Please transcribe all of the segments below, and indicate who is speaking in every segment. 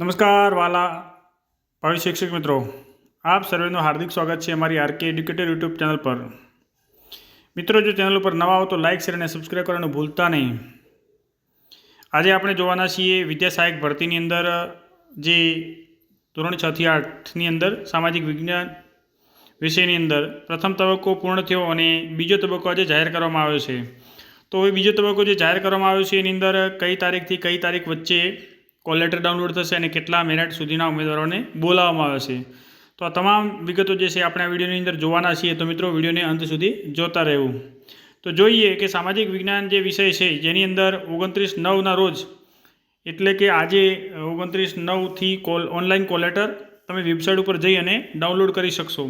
Speaker 1: નમસ્કાર, વાલા ભાવિ શિક્ષક મિત્રો. આપ સર્વેનું હાર્દિક સ્વાગત છે અમારી આરકે એડ્યુકેટર યુટ્યુબ ચેનલ પર. મિત્રો, જો ચેનલ ઉપર નવા હો તો લાઇક શેર અને સબસ્ક્રાઈબ કરવાનું ભૂલતા નહીં. આજે આપણે જોવાના છીએ વિદ્યા સહાયક ભરતીની અંદર, જે ધોરણ છથી આઠની અંદર સામાજિક વિજ્ઞાન વિષયની અંદર પ્રથમ તબક્કો પૂર્ણ થયો અને બીજો તબક્કો આજે જાહેર કરવામાં આવ્યો છે. તો હવે બીજો તબક્કો જે જાહેર કરવામાં આવ્યો છે, એની અંદર કઈ તારીખથી કઈ તારીખ વચ્ચે કોલ લેટર ડાઉનલોડ થશે અને કેટલા મિનિટ સુધીના ઉમેદવારોને બોલાવવામાં આવે છે. તો આ તમામ વિગતો જે છે આપણે આ વિડીયોની અંદર જોવાના છીએ. તો મિત્રો, વિડીયોને અંત સુધી જોતા રહેવું. તો જોઈએ કે સામાજિક વિજ્ઞાન જે વિષય છે, જેની અંદર ઓગણત્રીસ નવના રોજ, એટલે કે આજે ઓગણત્રીસ નવથી કોલ, ઓનલાઈન કોલ લેટર તમે વેબસાઇટ ઉપર જઈ અને ડાઉનલોડ કરી શકશો.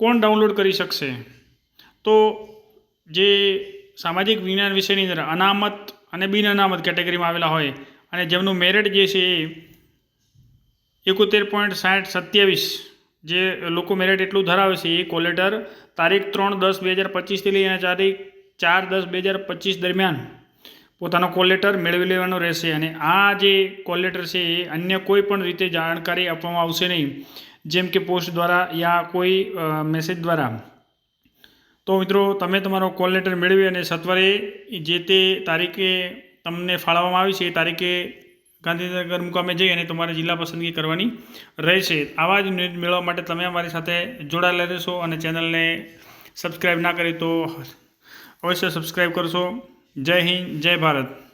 Speaker 1: કોણ ડાઉનલોડ કરી શકશે? તો જે સામાજિક વિજ્ઞાન વિષયની અંદર અનામત અને બિન અનામત કેટેગરીમાં આવેલા હોય અને જેમનું મેરિટ જે છે એ એકોતેર પોઈન્ટ સાઠ સત્યાવીસ જે લોકો મેરિટ એટલું ધરાવે છે એ કોલેટર તારીખ ત્રણ દસ બે હજાર પચીસથી લઈને તારીખ ચાર દસ બે હજાર પચીસ દરમિયાન પોતાનો કોલ લેટર મેળવી લેવાનો રહેશે. અને આ જે કોલ લેટર છે એ અન્ય કોઈ પણ રીતે જાણકારી આપવામાં આવશે નહીં. જેમ કે પોસ્ટ દ્વારા યા કોઈ મેસેજ દ્વારા. તો મિત્રો, તમે તમારો કોલેટર મેળવી અને સત્વરે જે તે તારીખે તમને ફાળવવામાં આવી છે એ તારીખે ગાંધીનગર મુકામે જઈ અને તમારે જિલ્લા પસંદગી કરવાની રહેશે. આવા જ ન્યૂઝ મેળવવા માટે તમે અમારી સાથે જોડાયેલા રહેશો અને ચેનલને સબસ્ક્રાઈબ ના કરી તો અવશ્ય સબસ્ક્રાઈબ કરશો. જય હિન્દ, જય ભારત.